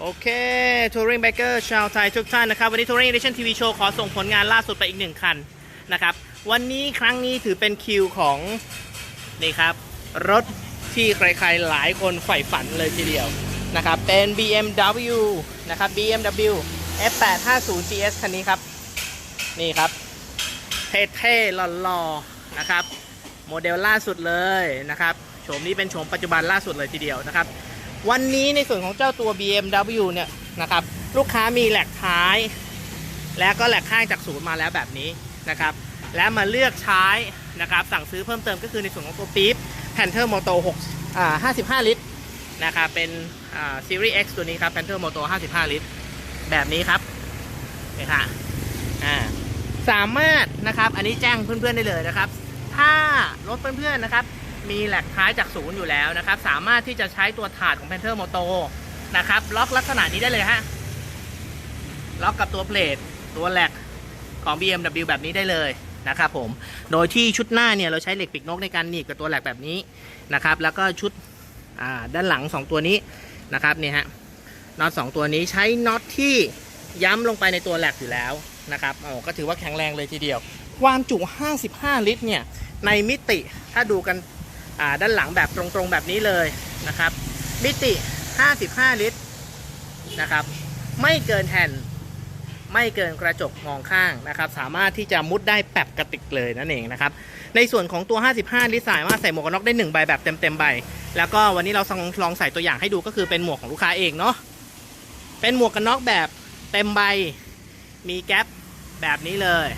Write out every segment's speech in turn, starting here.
โอเคทัวริง g บเกอร์ชาวไทยทุกท่านนะครับ วันนี้ทัวริง Edition TV Show ขอส่งผลงานล่าสุดไปอีกหนึ่งคันนะครับ วันนี้ครั้งนี้ถือเป็นคิวของ นี่ครับ รถที่ใครๆหลายคนใฝ่ฝันเลยทีเดียวนะครับ เป็น BMW นะครับ BMW F850 GS คันนี้ครับ นี่ครับ เท่ๆหล่อๆนะครับ โมเดลล่าสุดเลยนะครับโฉมนี้เป็นโฉมปัจจุบันล่าสุดเลยทีเดียวนะครับ วันนี้ในส่วนของเจ้าตัว BMW เนี่ยนะครับลูกค้ามีแหลกท้าย และก็แหลกข้างจากศูนย์มาแล้วแบบนี้นะครับและมาเลือกใช้นะครับสั่งซื้อเพิ่มเติมก็คือในส่วนของตัวปี๊บ Panther Moto 6อ่า55 ลิตรนะครับเป็นอ่า Series X ตัวนี้ครับ Panther Moto 55 ลิตร แบบนี้ครับนี่ค่ะอ่าสามารถนะครับอันนี้แจ้งเพื่อนๆได้เลยนะครับ ถ้ารถเพื่อนๆนะครับ มีแหลกท้ายจากศูนย์อยู่แล้วนะครับ สามารถที่จะใช้ตัวถาดของ Panther Moto นะครับ ล็อกลักษณะนี้ได้เลยฮะ ล็อกกับตัวเพลทตัวแหลกของ BMW แบบนี้ได้เลยนะครับผม โดยที่ชุดหน้าเนี่ยเราใช้เหล็กปีกนกในการหนีบกับตัวแหลกแบบนี้นะครับ แล้วก็ชุดด้านหลัง 2 ตัวนี้นะครับเนี่ยฮะ น็อตสองตัวนี้ใช้น็อตที่ย้ำลงไปในตัวแหลกอยู่แล้วนะครับโอ้ก็ถือว่าแข็งแรงเลยทีเดียว ความจุ 55 ลิตรเนี่ย ในมิติถ้าดูกัน ด้านหลังแบบตรงๆแบบนี้เลยนะครับ มิติ 55 ลิตรนะครับ ไม่เกินแผ่นไม่เกินกระจกมองข้างนะครับ สามารถที่จะมุดได้แปบกระติกเลยนั่นเองนะครับ ในส่วนของตัว 55 ลิตรสามารถใส่หมวกกันน็อกได้ 1 ใบแบบเต็มๆใบ แล้วก็วันนี้เราลองลองใส่ตัวอย่างให้ดูก็คือเป็นหมวกของลูกค้าเองเนาะ เป็นหมวกกันน็อกแบบเต็มใบ มีแก๊ปแบบนี้เลย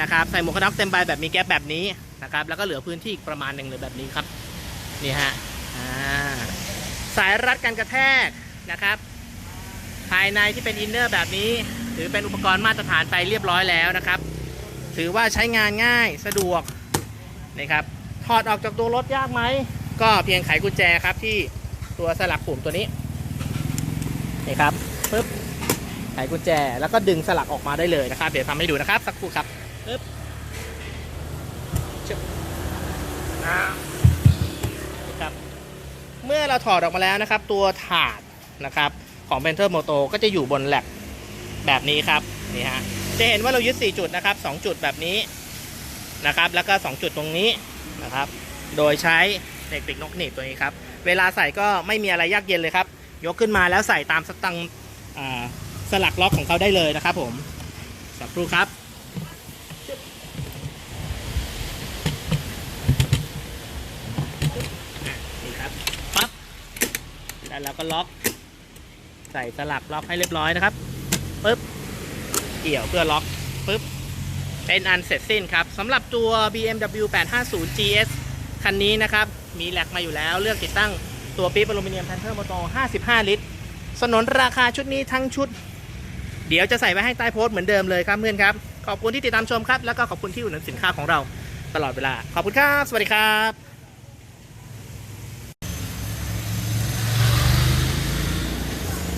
นะครับ ใส่หมวกกันน็อกเต็มใบแบบมีแก๊ปแบบนี้ นะครับ แล้วก็เหลือพื้นที่อีกประมาณหนึ่งเลยแบบนี้ครับนี่ฮะสายรัดกันกระแทกนะครับ ภายในที่เป็นอินเนอร์แบบนี้ ถือเป็นอุปกรณ์มาตรฐานไปเรียบร้อยแล้วนะครับ ถือว่าใช้งานง่ายสะดวกนะครับถอดออกจากตัวรถยากไหม ก็เพียงไขกุญแจครับที่ตัวสลักปุ่มตัวนี้นี่ครับปึ๊บไขกุญแจแล้วก็ดึงสลักออกมาได้เลยนะครับ เดี๋ยวทำให้ดูนะครับ สักครู่ครับปึ๊บ ชบอ่าครับเมื่อเราถอดออกมาแล้วนะครับ ตัวถาดนะครับของ p e n t e r Moto ก็จะอยู่บนแหลกแบบนี้ครับนี่ฮะจะเห็นว่าเรายึด 4 จุดนะครับ 2 จุดแบบนี้นะครับ แล้วก็ 2 จุดตรงนี้นะครับ โดยใช้เหล็กปิกนกหนีบตัวนี้ครับ เวลาใส่ก็ไม่มีอะไรยากเย็นเลยครับ ยกขึ้นมาแล้วใส่ตามสตังสลักล็อกของเขาได้เลยนะครับผม สักครู่ครับ นี่ครับปั๊บ แล้วเราก็ล็อกใส่สลักล็อกให้เรียบร้อยนะครับปึ๊บเกี่ยวเพื่อล็อกปึ๊บเป็นอันเสร็จสิ้นครับสำหรับตัว BMW 850 GS คันนี้นะครับ มีแหลกมาอยู่แล้ว เลือกติดตั้งตัวปี๊บอลูมิเนียมแพนเทอร์โมโต55 ลิตร สนนราคาชุดนี้ทั้งชุด เดี๋ยวจะใส่ไว้ให้ใต้โพสต์เหมือนเดิมเลยครับเพื่อนครับ ขอบคุณที่ติดตามชมครับ แล้วก็ขอบคุณที่อุดหนุนสินค้าของเราตลอดเวลา ขอบคุณครับ สวัสดีครับ